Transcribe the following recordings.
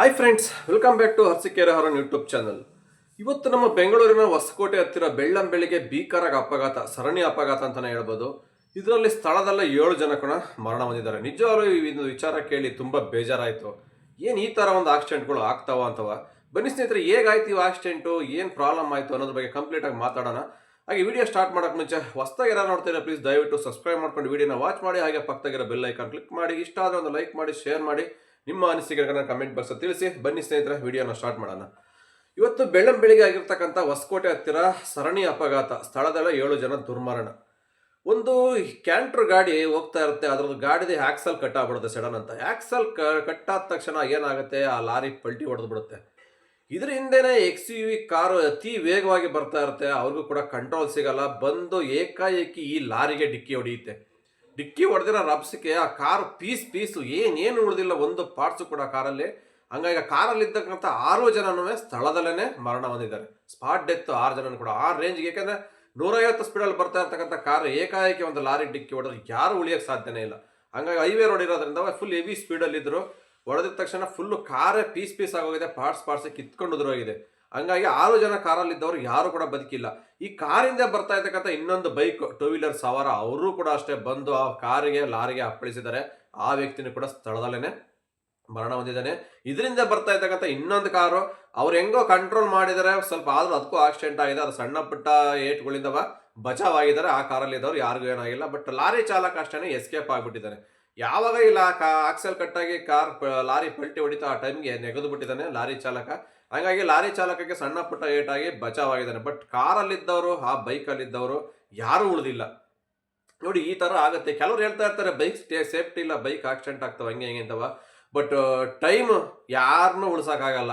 Hi friends welcome back to Harsikere Haran YouTube channel ಇವತ್ತು ನಮ್ಮ ಬೆಂಗಳೂರಿನ ಹೊಸಕೋಟೆ ಹತ್ತಿರ ಬೆಳ್ಳಂ ಬೆಳಿಗ್ಗೆ ಭೀಕರ ಅಪಘಾತ, ಸರಣಿ ಅಪಘಾತ ಅಂತಲೇ ಹೇಳ್ಬೋದು. ಇದರಲ್ಲಿ ಸ್ಥಳದಲ್ಲೇ ಏಳು ಜನ ಕೂಡ ಮರಣ ಹೊಂದಿದ್ದಾರೆ. ನಿಜವಾಗ್ಲೂ ಈ ವಿಚಾರ ಕೇಳಿ ತುಂಬ ಬೇಜಾರಾಯಿತು. ಏನು ಈ ಥರ ಒಂದು ಆಕ್ಸಿಡೆಂಟ್ಗಳು ಆಗ್ತಾವ ಅಂತವ? ಬನ್ನಿ ಸ್ನೇಹಿತರೆ, ಹೇಗಾಯ್ತು ಈ ಆಕ್ಸಿಡೆಂಟು ಏನು ಪ್ರಾಬ್ಲಮ್ ಆಯಿತು ಅನ್ನೋದ್ರ ಬಗ್ಗೆ ಕಂಪ್ಲೀಟಾಗಿ ಮಾತಾಡೋಣ. ಹಾಗೆ ವಿಡಿಯೋ ಸ್ಟಾರ್ಟ್ ಮಾಡೋಕೆ ಮುಂಚೆ ಹೊಸದಾಗಿ ಯಾರು ನೋಡ್ತೀರಾ ಪ್ಲೀಸ್ ದಯವಿಟ್ಟು ಸಬ್ಸ್ಕ್ರೈಬ್ ಮಾಡ್ಕೊಂಡು ವಿಡಿಯೋನ ವಾಚ್ ಮಾಡಿ, ಹಾಗೆ ಪಕ್ಕದಾಗಿರೋ ಬೆಲ್ ಐಕಾನ್ ಕ್ಲಿಕ್ ಮಾಡಿ. ಇಷ್ಟ ಆದರೆ ಒಂದು ಲೈಕ್ ಮಾಡಿ ಶೇರ್ ಮಾಡಿ. ನಿಮ್ಮ ಅನಿಸಿಕೆಗಳನ್ನ ಕಮೆಂಟ್ ಬಾಕ್ಸ್ ತಿಳಿಸಿ. ಬನ್ನಿ ಸ್ನೇಹಿತರೆ, ವಿಡಿಯೋನ ಸ್ಟಾರ್ಟ್ ಮಾಡೋಣ. ಇವತ್ತು ಬೆಳ್ಳಂ ಬೆಳಿಗ್ಗೆ ಆಗಿರ್ತಕ್ಕಂಥ ಹೊಸಕೋಟೆ ಹತ್ತಿರ ಸರಣಿ ಅಪಘಾತ. ಸ್ಥಳದಲ್ಲೇ ಏಳು ಜನ ದುರ್ಮರಣ. ಒಂದು ಕ್ಯಾಂಟ್ರ್ ಗಾಡಿ ಹೋಗ್ತಾ ಇರುತ್ತೆ. ಅದ್ರದ್ದು ಗಾಡಿದ ಆಕ್ಸಲ್ ಕಟ್ ಆಗ್ಬಿಡುತ್ತೆ ಸಡನ್ ಅಂತ. ಆಕ್ಸಲ್ ಕಟ್ ಆದ ತಕ್ಷಣ ಏನಾಗುತ್ತೆ? ಆ ಲಾರಿ ಪಲ್ಟಿ ಹೊಡೆದು ಬಿಡುತ್ತೆ. ಇದ್ರ ಹಿಂದೆನೆ ಎಕ್ಸ್ ಯು ವಿ ಕಾರು ಅತಿ ವೇಗವಾಗಿ ಬರ್ತಾ ಇರುತ್ತೆ. ಅವ್ರಿಗೂ ಕೂಡ ಕಂಟ್ರೋಲ್ ಸಿಗಲ್ಲ. ಬಂದು ಏಕಾಏಕಿ ಈ ಲಾರಿಗೆ ಡಿಕ್ಕಿ ಹೊಡೆಯುತ್ತೆ. ಡಿಕ್ಕಿ ಹೊಡೆದಿರೋ ರಬ್ಸಕ್ಕೆ ಆ ಕಾರು ಪೀಸ್ ಪೀಸು ಏನೇನು ಉಳಿದಿಲ್ಲ ಒಂದು ಪಾರ್ಟ್ಸು ಕೂಡ ಕಾರಲ್ಲಿ. ಹಂಗಾಗಿ ಕಾರಲ್ಲಿ ಇದ್ದಕ್ಕಂಥ ಆರು ಜನನೂ ಸ್ಥಳದಲ್ಲೇ ಮರಣ ಹೊಂದಿದ್ದಾರೆ. ಸ್ಪಾಟ್ ಡೆತ್ ಆರು ಜನನು ಕೂಡ. ಆ ರೇಂಜ್ಗೆ ಯಾಕಂದ್ರೆ ನೂರೈವತ್ತು ಸ್ಪೀಡಲ್ಲಿ ಬರ್ತಾ ಇರ್ತಕ್ಕಂಥ ಕಾರ್ ಏಕಾಏಕಿ ಒಂದು ಲಾರಿ ಡಿಕ್ಕಿ ಹೊಡೆದ್ರೆ ಯಾರು ಉಳಿಯೋಕ್ಕೆ ಸಾಧ್ಯನೇ ಇಲ್ಲ. ಹಂಗಾಗಿ ಹೈವೇ ರೋಡ್ ಇರೋದ್ರಿಂದ ಫುಲ್ ಹೆವಿ ಸ್ಪೀಡಲ್ಲಿ ಇದ್ರು ಹೊಡೆದಿದ ತಕ್ಷಣ ಫುಲ್ಲು ಕಾರೇ ಪೀಸ್ ಪೀಸ್ ಆಗೋಗಿದೆ. ಪಾರ್ಟ್ಸ್ ಪಾರ್ಟ್ಸ್ ಕಿತ್ಕೊಂಡು ಉದುರೋಗಿದೆ. ಹಂಗಾಗಿ ಆರು ಜನ ಕಾರಲ್ಲಿದ್ದವರು ಯಾರು ಕೂಡ ಬದುಕಿಲ್ಲ. ಈ ಕಾರಿಂದ ಬರ್ತಾ ಇರ್ತಕ್ಕಂಥ ಇನ್ನೊಂದು ಬೈಕ್ ಟೂ ವೀಲರ್ ಸವಾರ ಅವರು ಕೂಡ ಅಷ್ಟೇ ಬಂದು ಆ ಕಾರಿಗೆ, ಲಾರಿಗೆ ಅಪ್ಪಳಿಸಿದ್ದಾರೆ. ಆ ವ್ಯಕ್ತಿನೂ ಕೂಡ ಸ್ಥಳದಲ್ಲೇ ಮರಣ ಹೊಂದಿದ್ದಾನೆ. ಇದರಿಂದ ಬರ್ತಾ ಇರ್ತಕ್ಕಂಥ ಇನ್ನೊಂದು ಕಾರು, ಅವ್ರು ಹೆಂಗೋ ಕಂಟ್ರೋಲ್ ಮಾಡಿದರೆ ಸ್ವಲ್ಪ ಆದ್ರೂ ಅದಕ್ಕೂ ಆಕ್ಸಿಡೆಂಟ್ ಆಗಿದೆ. ಅದು ಸಣ್ಣ ಪುಟ್ಟ ಏಟ್ಗಳಿಂದವ ಬಚಾವ್ ಆಗಿದ್ದಾರೆ. ಆ ಕಾರಲ್ಲಿ ಇದ್ದವ್ರು ಯಾರಿಗೂ ಏನಾಗಿಲ್ಲ. ಬಟ್ ಲಾರಿ ಚಾಲಕ ಅಷ್ಟೇ ಎಸ್ಕೇಪ್ ಆಗಿಬಿಟ್ಟಿದ್ದಾನೆ. ಯಾವಾಗ ಇಲ್ಲ ಆಕ್ಸೆಲ್ ಕಟ್ಟಾಗಿ ಕಾರ್ ಲಾರಿ ಪಲ್ಟಿ ಹೊಡಿತಾ ಆ ಟೈಮ್ಗೆ ನೆಗೆದು ಬಿಟ್ಟಿದ್ದಾನೆ ಲಾರಿ ಚಾಲಕ. ಹಾಗಾಗಿ ಲಾರಿ ಚಾಲಕಕ್ಕೆ ಸಣ್ಣ ಪುಟ್ಟ ಏಟಾಗಿ ಬಚಾವ್ ಆಗಿದ್ದಾನೆ ಬಟ್ ಕಾರಲ್ಲಿದ್ದವರು ಆ ಬೈಕಲ್ಲಿದ್ದವರು ಯಾರೂ ಉಳಿದಿಲ್ಲ. ನೋಡಿ, ಈ ತರ ಆಗುತ್ತೆ. ಕೆಲವರು ಹೇಳ್ತಾ ಇರ್ತಾರೆ ಬೈಕ್ ಸೇಫ್ಟಿ ಇಲ್ಲ ಬೈಕ್ ಆಕ್ಸಿಡೆಂಟ್ ಆಗ್ತವ, ಹಂಗೆ, ಹೆಂಗೆ ಅಂತವ. ಬಟ್ ಟೈಮ್ ಯಾರನ್ನೂ ಉಳ್ಸಕ್ಕಾಗಲ್ಲ.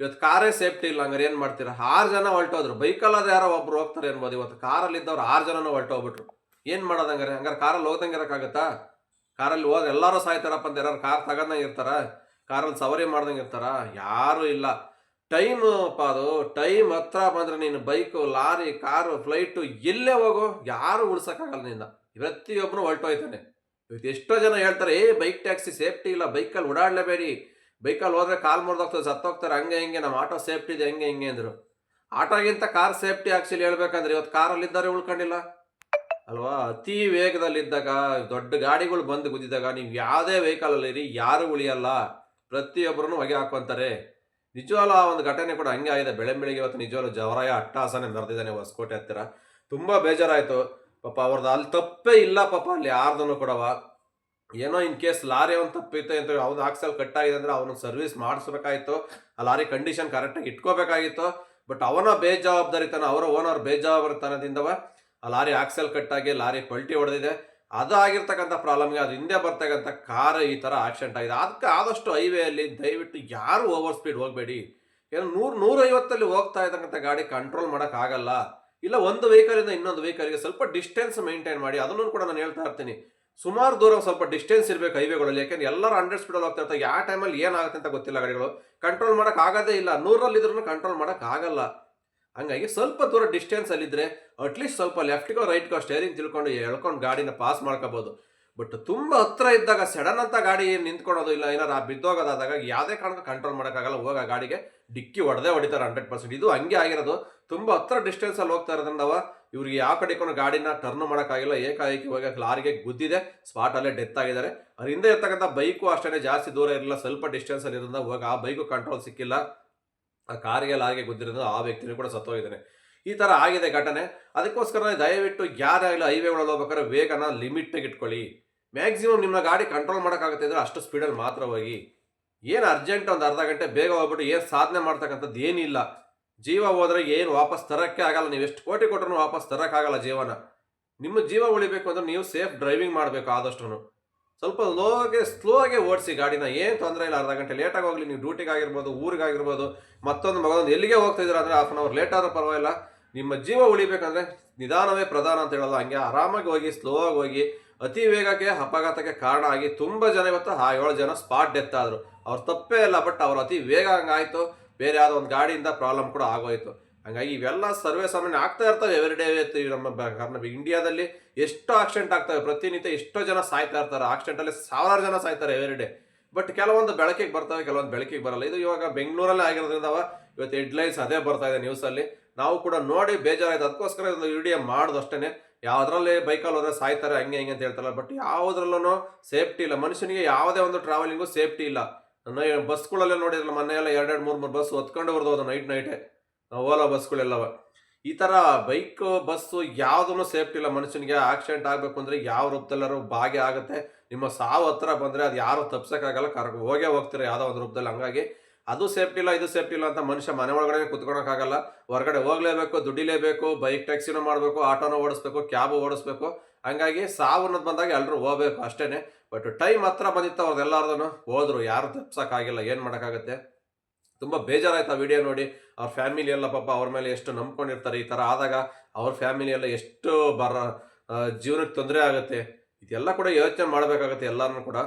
ಇವತ್ತು ಕಾರೇ ಸೇಫ್ಟಿ ಇಲ್ಲ, ಹಂಗಾರೆ ಏನು ಮಾಡ್ತೀರಾ? ಆರು ಜನ ಹೊಲ್ಟೋದ್ರು. ಬೈಕಲ್ಲಾದ್ರೆ ಯಾರೋ ಒಬ್ರು ಹೋಗ್ತಾರೆ ಅನ್ಬೋದು. ಇವತ್ತು ಕಾರಲ್ಲಿ ಇದ್ದವ್ರು ಆರು ಜನನೂ ಹೊಲ್ಟೋಗ್ಬಿಟ್ರು. ಏನು ಮಾಡೋದು ಹಂಗಾರೆ? ಹಂಗಾರೆ ಕಾರಲ್ಲಿ ಹೋದಂಗೆ ಇರೋಕ್ಕಾಗತ್ತಾ? ಕಾರಲ್ಲಿ ಹೋದ್ರೆ ಎಲ್ಲರೂ ಸಾಯ್ತಾರಪ್ಪ ಅಂತ ಯಾರು ಕಾರ್ ತಗೊಂಡಂಗೆ ಇರ್ತಾರ? ಕಾರಲ್ಲಿ ಸವಾರಿ ಮಾಡ್ದಂಗೆ ಇರ್ತಾರ? ಯಾರೂ ಇಲ್ಲ. ಟೈಮ್ ಅಪ್ಪ ಅದು. ಟೈಮ್ ಹತ್ರ ಬಂದ್ರೆ ನೀನು ಬೈಕು, ಲಾರಿ, ಕಾರು, ಫ್ಲೈಟು ಎಲ್ಲೇ ಹೋಗು. ಯಾರು ಉಳ್ಸೋಕ್ಕಾಗಲ್ಲ ನಿನ್ನ ಪ್ರತಿಯೊಬ್ಬನು ಹೊಲ್ಟೋಯ್ತಾನೆ ಇವತ್ತು ಎಷ್ಟೋ ಜನ ಹೇಳ್ತಾರೆ, ಏ, ಬೈಕ್ ಟ್ಯಾಕ್ಸಿ ಸೇಫ್ಟಿ ಇಲ್ಲ. ಬೈಕಲ್ಲಿ ಓಡಾಡಲೇಬೇಡಿ. ಬೈಕಲ್ಲಿ ಹೋದ್ರೆ ಕಾಲು ಮುರಿದೋಗ್ತದೆ, ಸತ್ತೋಗ್ತಾರೆ. ಹಂಗೆ, ಹಿಂಗೆ, ನಮ್ಮ ಆಟೋ ಸೇಫ್ಟಿ ಇದೆ, ಹಂಗೆ, ಹಿಂಗೆ ಅಂದರು. ಆಟೋಗಿಂತ ಕಾರ್ ಸೇಫ್ಟಿ ಆಕ್ಚುಲಿ ಹೇಳ್ಬೇಕಂದ್ರೆ ಇವತ್ತು ಕಾರಲ್ಲಿದ್ದಾರೆ ಉಳ್ಕೊಂಡಿಲ್ಲ. ಅಲ್ವಾ? ಅತಿ ವೇಗದಲ್ಲಿದ್ದಾಗ, ದೊಡ್ಡ ಗಾಡಿಗಳು ಬಂದು ಗುದ್ದಿದಾಗ ನೀವು ಯಾವುದೇ ವೆಹಿಕಲಲ್ಲಿ ಇರಿ, ಯಾರು ಉಳಿಯಲ್ಲ. ಪ್ರತಿಯೊಬ್ಬರನ್ನು ಹೊಗೆ ಹಾಕೊಂತಾರೆ ನಿಜವಾಗ್ಲೂ ಆ ಒಂದು ಘಟನೆ ಕೂಡ ಹಂಗೆ ಆಗಿದೆ. ಬೆಳೆ ಬೆಳಿಗ್ಗೆ ಇವತ್ತು ನಿಜವಾಗ್ಲೂ ಜವರಾಯ ಅಟ್ಟಾಸನೇ ನಡೆದಿದ್ದಾನೆ ಹೊಸಕೋಟೆ ಹತ್ತಿರ. ತುಂಬ ಬೇಜಾರಾಯಿತು. ಪಾಪ ಅವ್ರದ್ದು ಅಲ್ಲಿ ತಪ್ಪೇ ಇಲ್ಲ ಪಾಪ, ಅಲ್ಲಿ ಯಾರ್ದನ್ನು ಕೊಡವ ಏನೋ ಇನ್ ಕೇಸ್ ಲಾರಿ ಅವ್ನು ತಪ್ಪಿತ್ತು ಅಂತ ಅವ್ನು ಆಕ್ಸಲ್ ಕಟ್ ಆಗಿದೆ ಅಂದ್ರೆ ಅವನು ಸರ್ವಿಸ್ ಮಾಡಿಸ್ಬೇಕಾಗಿತ್ತು ಆ ಲಾರಿ ಕಂಡೀಷನ್ ಕರೆಕ್ಟಾಗಿ ಇಟ್ಕೋಬೇಕಾಗಿತ್ತು. ಬಟ್ ಅವನ ಬೇಜವಾಬ್ದಾರಿತನ, ಅವರ ಓನರ್ ಬೇಜವಾಬ್ದಾರಿತನದಿಂದವ ಆ ಲಾರಿ ಆಕ್ಸೆಲ್ ಕಟ್ಟಾಗಿ ಲಾರಿ ಪಲ್ಟಿ ಹೊಡೆದಿದೆ. ಅದು ಆಗಿರ್ತಕ್ಕಂಥ ಪ್ರಾಬ್ಲಮ್ಗೆ ಅದು ಹಿಂದೆ ಬರ್ತಕ್ಕಂಥ ಕಾರ್ ಈ ಥರ ಆಕ್ಸಿಡೆಂಟ್ ಆಗಿದೆ. ಅದಕ್ಕೆ ಆದಷ್ಟು ಹೈವೇಯಲ್ಲಿ ದಯವಿಟ್ಟು ಯಾರು ಓವರ್ ಸ್ಪೀಡ್ ಹೋಗಬೇಡಿ. ಏನೋ ನೂರು, ನೂರೈವತ್ತಲ್ಲಿ ಹೋಗ್ತಾ ಇರ್ತಕ್ಕಂಥ ಗಾಡಿ ಕಂಟ್ರೋಲ್ ಮಾಡೋಕ್ಕಾಗಲ್ಲ ಇಲ್ಲ ಒಂದು ವೆಹಿಕಲಿಂದ ಇನ್ನೊಂದು ವೆಹಿಕಲ್ಗೆ ಸ್ವಲ್ಪ ಡಿಸ್ಟೆನ್ಸ್ ಮೇಂಟೈನ್ ಮಾಡಿ. ಅದನ್ನು ಕೂಡ ನಾನು ಹೇಳ್ತಾ ಇರ್ತೀನಿ. ಸುಮಾರು ದೂರ ಸ್ವಲ್ಪ ಡಿಸ್ಟೆನ್ಸ್ ಇರಬೇಕು ಹೈವೇಗಳಲ್ಲಿ ಯಾಕೆಂದ್ರೆ ಎಲ್ಲರೂ ಹಂಡ್ರೆಡ್ ಸ್ಪೀಡಲ್ಲಿ ಹೋಗ್ತಾ ಇರ್ತಾರೆ. ಯಾವ ಟೈಮಲ್ಲಿ ಏನಾಗುತ್ತೆ ಅಂತ ಗೊತ್ತಿಲ್ಲ ಗಾಡಿಗಳು. ಕಂಟ್ರೋಲ್ ಮಾಡೋಕ್ಕಾಗೋದೇ ಇಲ್ಲ. ನೂರಲ್ಲಿ ಇದ್ರೂ ಕಂಟ್ರೋಲ್ ಮಾಡೋಕ್ಕಾಗಲ್ಲ ಹಂಗಾಗಿ ಸ್ವಲ್ಪ ದೂರ ಡಿಸ್ಟೆನ್ಸ್ ಅಲ್ಲಿದ್ರೆ ಅಟ್ಲೀಸ್ಟ್ ಸ್ವಲ್ಪ ಲೆಫ್ಟ್ಗೋ ರೈಟ್ಗೋ ಸ್ಟೇರಿಂಗ್ ತಿಳ್ಕೊಂಡು ಎಳ್ಕೊಂಡು ಗಾಡಿನ ಪಾಸ್ ಮಾಡ್ಕೋಬಹುದು ಬಟ್ ತುಂಬ ಹತ್ರ ಇದ್ದಾಗ ಸಡನ್ ಅಂತ ಗಾಡಿ ನಿಂತ್ಕೊಳೋದು ಇಲ್ಲ, ಏನಾರು ಬಿದ್ದೋಗೋದಾದಾಗ ಯಾವುದೇ ಕಾರಣಕ್ಕೂ ಕಂಟ್ರೋಲ್ ಮಾಡೋಕ್ಕಾಗಲ್ಲ. ಹೋಗ ಗಾಡಿಗೆ ಡಿಕ್ಕಿ ಹೊಡೆದೇ ಹೊಡಿತಾರೆ ಹಂಡ್ರೆಡ್ ಪರ್ಸೆಂಟ್ ಇದು ಹಂಗೆ ಆಗಿರೋದು. ತುಂಬ ಹತ್ರ ಡಿಸ್ಟೆನ್ಸಲ್ಲಿ ಹೋಗ್ತಾ ಇರೋದ್ರಿಂದ ಇವ್ರಿಗೆ ಯಾವ ಕಡೆ ಕೊಂಡು ಗಾಡಿನ ಟರ್ನ್ ಮಾಡೋಕ್ಕಾಗಿಲ್ಲ. ಏಕಾಏಕಿ ಹೋಗಿ ಲಾರಿಗೆ ಗುದ್ದಿದೆ ಸ್ಪಾಟಲ್ಲೇ ಡೆತ್ ಆಗಿದ್ದಾರೆ. ಅವ್ರ ಹಿಂದೆ ಇರ್ತಕ್ಕಂಥ ಬೈಕು ಅಷ್ಟೇ ಜಾಸ್ತಿ ದೂರ ಇರಲಿಲ್ಲ. ಸ್ವಲ್ಪ ಡಿಸ್ಟೆನ್ಸಲ್ಲಿ ಇರೋದ್ರಿಂದ ಹೋಗಿ ಆ ಬೈಕು ಕಂಟ್ರೋಲ್ ಸಿಕ್ಕಿಲ್ಲ. ಆ ಕಾರಿಗೆ ಲಾರಿಗೆ ಗುದ್ದಿರೋದು ಆ ವ್ಯಕ್ತಿನೂ ಕೂಡ ಸತ್ತೋಗಿದ್ದಾನೆ. ಈ ಥರ ಆಗಿದೆ ಘಟನೆ. ಅದಕ್ಕೋಸ್ಕರ ದಯವಿಟ್ಟು ಯಾರಾಗಲಿ ಹೈವೇಗಳಲ್ಲಿ ಹೋಗ್ಬೇಕಾದ್ರೆ ವೇಗನ ಲಿಮಿಟ್ಗೆ ಇಟ್ಕೊಳ್ಳಿ ಮ್ಯಾಕ್ಸಿಮಮ್ ನಿಮ್ಮ ಗಾಡಿ ಕಂಟ್ರೋಲ್ ಮಾಡೋಕ್ಕಾಗುತ್ತೆ ಅಂದರೆ ಅಷ್ಟು ಸ್ಪೀಡಲ್ಲಿ ಮಾತ್ರ ಹೋಗಿ. ಏನು ಅರ್ಜೆಂಟ್ ಒಂದು ಅರ್ಧ ಗಂಟೆ ಬೇಗ ಹೋಗ್ಬಿಟ್ಟು ಏನು ಸಾಧನೆ ಮಾಡ್ತಕ್ಕಂಥದ್ದು ಏನಿಲ್ಲ. ಜೀವ ಹೋದ್ರೆ ಏನು ವಾಪಸ್ ತರೋಕ್ಕೆ ಆಗಲ್ಲ. ನೀವು ಎಷ್ಟು ಕೋಟಿ ಕೊಟ್ಟರು ವಾಪಸ್ ತರೋಕ್ಕಾಗಲ್ಲ ಜೀವನ. ನಿಮ್ಮ ಜೀವ ಉಳಿಬೇಕು ಅಂದ್ರೆ ನೀವು ಸೇಫ್ ಡ್ರೈವಿಂಗ್ ಮಾಡಬೇಕು ಆದಷ್ಟು ಸ್ವಲ್ಪ ಲೋಗೆ ಸ್ಲೋ ಆಗಿ ಓಡಿಸಿ ಗಾಡಿನ. ಏನು ತೊಂದರೆ ಇಲ್ಲ, ಅರ್ಧ ಗಂಟೆ ಲೇಟಾಗಿ ಹೋಗಲಿ, ನೀವು ಡ್ಯೂಟಿಗೆ ಆಗಿರ್ಬೋದು, ಊರಿಗೆ ಆಗಿರ್ಬೋದು, ಮತ್ತೊಂದು ಮಗದೊಂದು ಎಲ್ಲಿಗೆ ಹೋಗ್ತಿದ್ದೀರಾ ಅಂದರೆ ಹಾಫ್ ಅನ್ ಅವರ್ ಲೇಟ್ ಆದರೂ ಪರವಾಗಿಲ್ಲ. ನಿಮ್ಮ ಜೀವ ಉಳಿಬೇಕಂದ್ರೆ ನಿಧಾನವೇ ಪ್ರಧಾನ ಅಂತ ಹೇಳೋದು ಹಂಗೆ ಆರಾಮಾಗಿ ಹೋಗಿ ಸ್ಲೋ ಆಗಿ ಹೋಗಿ, ಅತಿ ವೇಗಕ್ಕೆ ಅಪಘಾತಕ್ಕೆ ಕಾರಣ ಆಗಿ ತುಂಬ ಜನ ಇವತ್ತು ಆ ಏಳು ಜನ ಸ್ಪಾಟ್ ಡೆತ್ ಆದರು. ಅವ್ರು ತಪ್ಪೇ ಇಲ್ಲ ಬಟ್ ಅವ್ರು ಅತಿ ವೇಗ ಹಂಗಾಯಿತು. ಬೇರೆ ಯಾವುದೋ ಒಂದು ಗಾಡಿಯಿಂದ ಪ್ರಾಬ್ಲಮ್ ಕೂಡ ಆಗೋಯ್ತು. ಹಂಗಾಗಿ ಇವೆಲ್ಲ ಸರ್ವೇ ಸಾಮಾನ್ಯ ಆಗ್ತಾ ಇರ್ತವೆ ಎವ್ರಿ ಡೇ ನಮ್ಮ ಕರ್ನಾಟಕ, ಇಂಡಿಯಾದಲ್ಲಿ ಎಷ್ಟು ಆಕ್ಸಿಡೆಂಟ್ ಆಗ್ತವೆ. ಪ್ರತಿನಿತ್ಯ ಎಷ್ಟೋ ಜನ ಸಾಯ್ತಾ ಇರ್ತಾರೆ. ಆಕ್ಸಿಡೆಂಟಲ್ಲಿ ಸಾವಿರಾರು ಜನ ಸಾಯ್ತಾರೆ ಎವ್ರಿ ಡೇ ಬಟ್ ಕೆಲವೊಂದು ಬೆಳಕಿಗೆ ಬರ್ತವೆ, ಕೆಲವೊಂದು ಬೆಳಕಿಗೆ ಬರಲ್ಲ. ಇದು ಇವಾಗ ಬೆಂಗಳೂರಲ್ಲೇ ಆಗಿರೋದ್ರಿಂದ ಇವತ್ತು ಹೆಡ್ಲೈನ್ಸ್ ಅದೇ ಬರ್ತಾ ಇದೆ ನ್ಯೂಸಲ್ಲಿ ನಾವು ಕೂಡ ನೋಡಿ ಬೇಜಾರಾಯ್ತು. ಅದಕ್ಕೋಸ್ಕರ ಒಂದು ವಿಡಿಯೋ ಮಾಡೋದು ಅಷ್ಟೇ ಯಾವ್ದ್ರಲ್ಲಿ ಬೈಕಲ್ಲಿ ಹೋದ್ರೆ ಸಾಯ್ತಾರೆ, ಹಂಗೆ ಹಿಂಗೆ ಅಂತ ಹೇಳ್ತಾರಲ್ಲ. ಬಟ್ ಯಾವುದ್ರಲ್ಲೂ ಸೇಫ್ಟಿ ಇಲ್ಲ. ಮನುಷ್ಯನಿಗೆ ಯಾವುದೇ ಒಂದು ಟ್ರಾವೆಲಿಂಗು ಸೇಫ್ಟಿ ಇಲ್ಲ. ಬಸ್ಗಳಲ್ಲೇ ನೋಡಿದ್ರಲ್ಲ ಮೊನ್ನೆ ಎಲ್ಲ ಎರಡೆರಡು, ಮೂರು ಮೂರು ಬಸ್ ಹೊತ್ಕೊಂಡು ಬರ್ದು ನೈಟ್ ನೈಟೇ ಓಲಾ ಬಸ್ಗಳೆಲ್ಲವ. ಈ ಥರ ಬೈಕ್, ಬಸ್ಸು ಯಾವುದೂ ಸೇಫ್ಟಿ ಇಲ್ಲ. ಮನುಷ್ಯನಿಗೆ ಆಕ್ಸಿಡೆಂಟ್ ಆಗಬೇಕು ಅಂದರೆ ಯಾವ ರೂಪದಲ್ಲಾರು ಭಾಗ್ಯ ಆಗುತ್ತೆ. ನಿಮ್ಮ ಸಾವು ಹತ್ರ ಬಂದರೆ ಅದು ಯಾರು ತಪ್ಸೋಕ್ಕಾಗಲ್ಲ. ಕರ್ ಹೋಗೇ ಹೋಗ್ತೀರ ಯಾವುದೋ ಒಂದು ರೂಪದಲ್ಲಿ. ಹಂಗಾಗಿ ಅದು ಸೇಫ್ಟಿ ಇಲ್ಲ, ಇದು ಸೇಫ್ಟಿ ಇಲ್ಲ ಅಂತ ಮನುಷ್ಯ ಮನೆ ಒಳಗಡೆ ಕುತ್ಕೊಳಕ್ಕಾಗಲ್ಲ. ಹೊರಗಡೆ ಹೋಗ್ಲೇಬೇಕು ದುಡಿಲೇಬೇಕು ಬೈಕ್ ಟ್ಯಾಕ್ಸಿನೂ ಮಾಡಬೇಕು, ಆಟೋನೂ ಓಡಿಸ್ಬೇಕು, ಕ್ಯಾಬ್ ಓಡಿಸ್ಬೇಕು. ಹಂಗಾಗಿ ಸಾವು ಅನ್ನೋದು ಬಂದಾಗ ಎಲ್ಲರೂ ಹೋಗ್ಬೇಕು ಅಷ್ಟೇನೆ. ಬಟ್ ಟೈಮ್ ಹತ್ರ ಬಂದಿತ್ತು ಅವ್ರದ್ದೆಲ್ಲರದೂ ಹೋದ್ರು. ಯಾರು ತಪ್ಸೋಕ್ಕಾಗಿಲ್ಲ. ಏನು ಮಾಡೋಕ್ಕಾಗತ್ತೆ? ತುಂಬ ಬೇಜಾರಾಯ್ತು ಆ ವಿಡಿಯೋ ನೋಡಿ. ಅವ್ರ ಫ್ಯಾಮಿಲಿ ಎಲ್ಲ ಪಾಪ ಅವ್ರ ಮೇಲೆ ಎಷ್ಟು ನಂಬ್ಕೊಂಡಿರ್ತಾರೆ, ಈ ಥರ ಆದಾಗ ಅವ್ರ ಫ್ಯಾಮಿಲಿ ಎಲ್ಲ ಎಷ್ಟು ಬರ ಜೀವನಕ್ಕೆ ತೊಂದರೆ ಆಗುತ್ತೆ. ಇದೆಲ್ಲ ಕೂಡ ಯೋಚನೆ ಮಾಡಬೇಕಾಗುತ್ತೆ ಎಲ್ಲರೂ ಕೂಡ.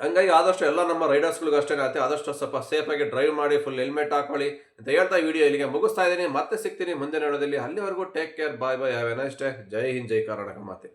ಹಂಗಾಗಿ ಆದಷ್ಟು ಎಲ್ಲ ನಮ್ಮ ರೈಡರ್ಸ್ಗಳಿಗೂ ಅಷ್ಟೇ ಆಗುತ್ತೆ. ಆದಷ್ಟು ಸ್ವಲ್ಪ ಸೇಫಾಗಿ ಡ್ರೈವ್ ಮಾಡಿ ಫುಲ್ ಹೆಲ್ಮೆಟ್ ಹಾಕೊಳ್ಳಿ ಅಂತ ಹೇಳ್ತಾ ವಿಡಿಯೋ ಇಲ್ಲಿಗೆ ಮುಗಿಸ್ತಾ ಇದ್ದೀನಿ. ಮತ್ತೆ ಸಿಗ್ತೀನಿ ಮುಂದಿನ ಹೇಳೋದಲ್ಲಿ ಅಲ್ಲಿವರೆಗೂ take care bye bye have a ಜೈ ಹಿಂದ್, ಜೈ ಕರ್ನಾಟಕ. ಮಾತೆ.